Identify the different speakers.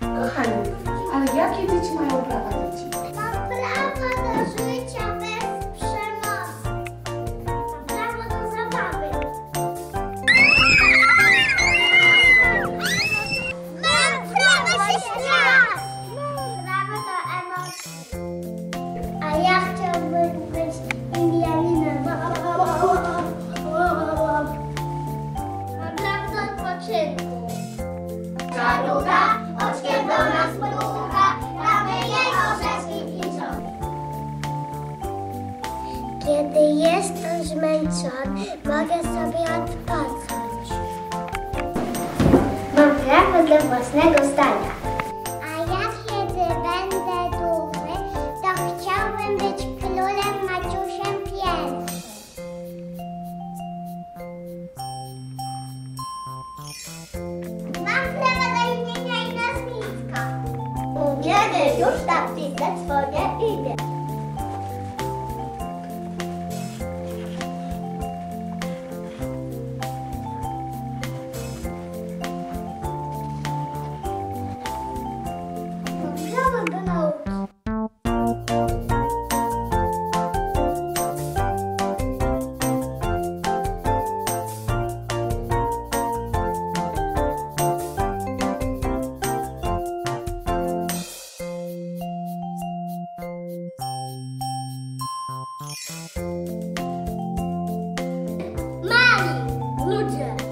Speaker 1: Kochani, ale jakie dzieci mają prawa dzieci?
Speaker 2: ja chciałbym być Indianinem. Mam prawo do odpoczynku.
Speaker 3: Żarówka oczkiem do nas mruga, mamy jej orzeszki.
Speaker 2: Kiedy jestem zmęczony, mogę sobie odpocząć. Mam prawo do własnego zdania.
Speaker 3: Już napisać swoje
Speaker 2: ludzie!